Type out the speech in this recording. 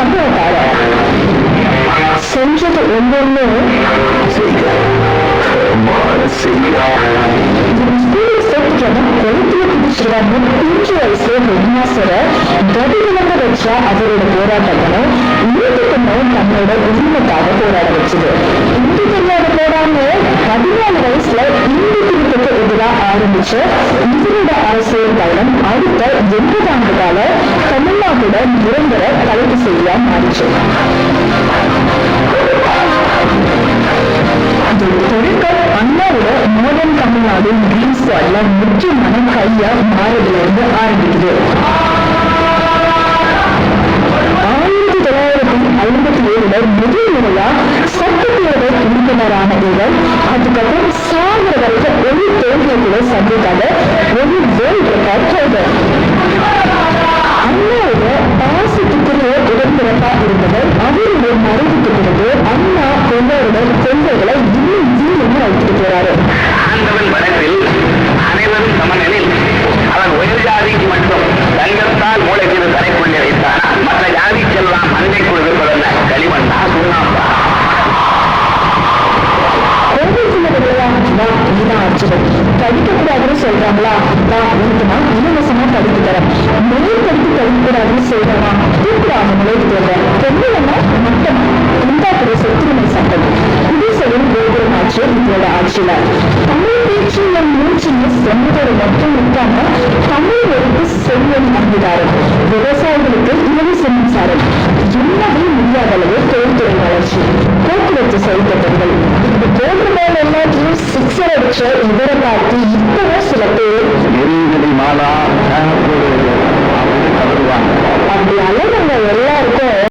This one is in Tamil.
சம்பவக்காரர் சென்றது ஒவ்வொன்னு வயசுல அவரோட போராட்டங்களும் தன்னோட உரிமைக்காக போராட வச்சது. இந்தி தெரியாத பதினாலு வயசுல இந்தி திருத்தத்துக்கு எதிராக ஆரம்பிச்ச இவரோட அரசியல் பயணம் அடுத்த எண்பது ஆண்டு கால தமிழ்நாட்டோட நிரந்தர செய்தியா மாறிச்சு அது தொடக்க அண்ணாவோட மாடர்ன் தமிழ்நாடு கிரீன் ஸ்குவாட்ல முக்கியமான கையா மாறதுல இருந்து ஆரம்பிக்குது ஆயிரத்தி தொள்ளாயிரத்தி ஐம்பத்தி ஏழுல முதல் முறையா சட்டப்பேரவை உறுப்பினரான இவர் அதுக்கப்புறம் கொள்ளோட கொள்கைகளை இன்னும் தீவிரமா வைத்துட்டு போறாரு. ஆண்டவன் படைப்பில் அனைவரும் சமநிலையில் அவன் உயர் ஜாதிக்கு மட்டும் தங்கத்தால் மூளைக்கு தரைக்குள்ளே வைத்தான்? மற்ற ஜாதிக்கெல்லாம் மண்டைக்குள் இருப்பதல்ல களிமண்ணா சுண்ணாம்பா. படிக்கக்கூடாதுன்னு சொல்றாங்களா? நான் உனக்குனா இலவசமா படித்து தரேன். மேல் படித்து படிக்கக்கூடாதுன்னு சொல்றேனா? தூக்குற அவன் நுழைவு பெண்களா கோபுரமாச்சு இதோட ஆட்சியில தமிழ் பேச்சு என் மூச்சுன்னு சொன்னதோட மட்டும் இருக்காம தமிழ் ஒருக்கு செல்வம் அங்கீகாரம் விவசாயிகளுக்கு இலவச மின்சாரம் என்னவே முடியாத அளவு தொழில்துறை வளர்ச்சி. போக்குவரத்து செயல்பட்டவர்கள்.